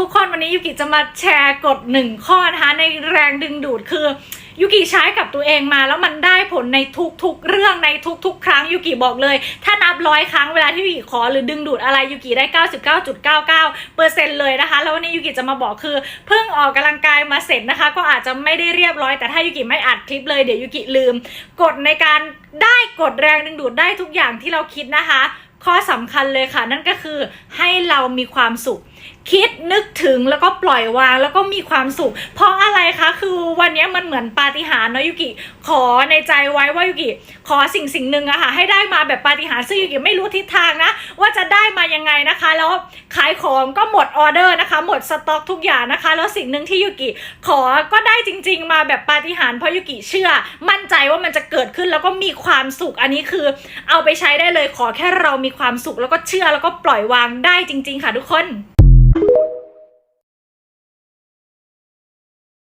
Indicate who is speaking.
Speaker 1: ทุกคนวันนี้ยูกิจะมาแชร์กฎหนึ่งข้อนะคะในแรงดึงดูดคือยูกิใช้กับตัวเองมาแล้วมันได้ผลในทุกๆ เรื่องในทุกๆ ครั้งยูกิบอกเลย ถ้านับร้อยครั้งเวลาที่ยูกิขอหรือดึงดูดอะไรยูกิได้ 99.99เปอร์เซ็นต์เลยนะคะแล้ววันนี้ยูกิจะมาบอกคือเพิ่งออกกำลังกายมาเสร็จนะคะ ก็อาจจะไม่ได้เรียบร้อยแต่ถ้ายูกิไม่อัดคลิปเลยเดี๋ยวยูกิลืม กฎในการได้กฎแรงดึงดูดได้ทุกอย่างที่เราคิดนะคะ ข้อสำคัญเลยค่ะ นั่นก็คือ ให้เรามีความสุข คิดนึกถึงแล้วก็ปล่อยวางแล้วก็มีความสุข เพราะอะไรคะคือวันนี้มันเหมือนปาฏิหาริย์เนาะยูกิ ขอในใจไว้ว่ายูกิขอสิ่งสิ่งหนึ่งอะค่ะให้ได้มาแบบปาฏิหาริย์ซึ่งยูกิไม่รู้ทิศทางนะ ว่าจะได้มายังไงนะคะ แล้วขายของก็หมดออเดอร์นะคะ หมดสต็อกทุกอย่างนะคะ แล้วสิ่งหนึ่งที่ยูกิขอก็ได้จริง ๆ มาแบบปาฏิหาริย์เพราะยูกิเชื่อ มั่นใจว่ามันจะเขึ้น แล้วก็มีความสุขอันนี้คือ เอาไปใช้ได้เลยขอแค่เรามีความสุขแล้วก็เชื่อแล้วก็ปล่อยวางได้จริง ๆ ค่ะทุกคน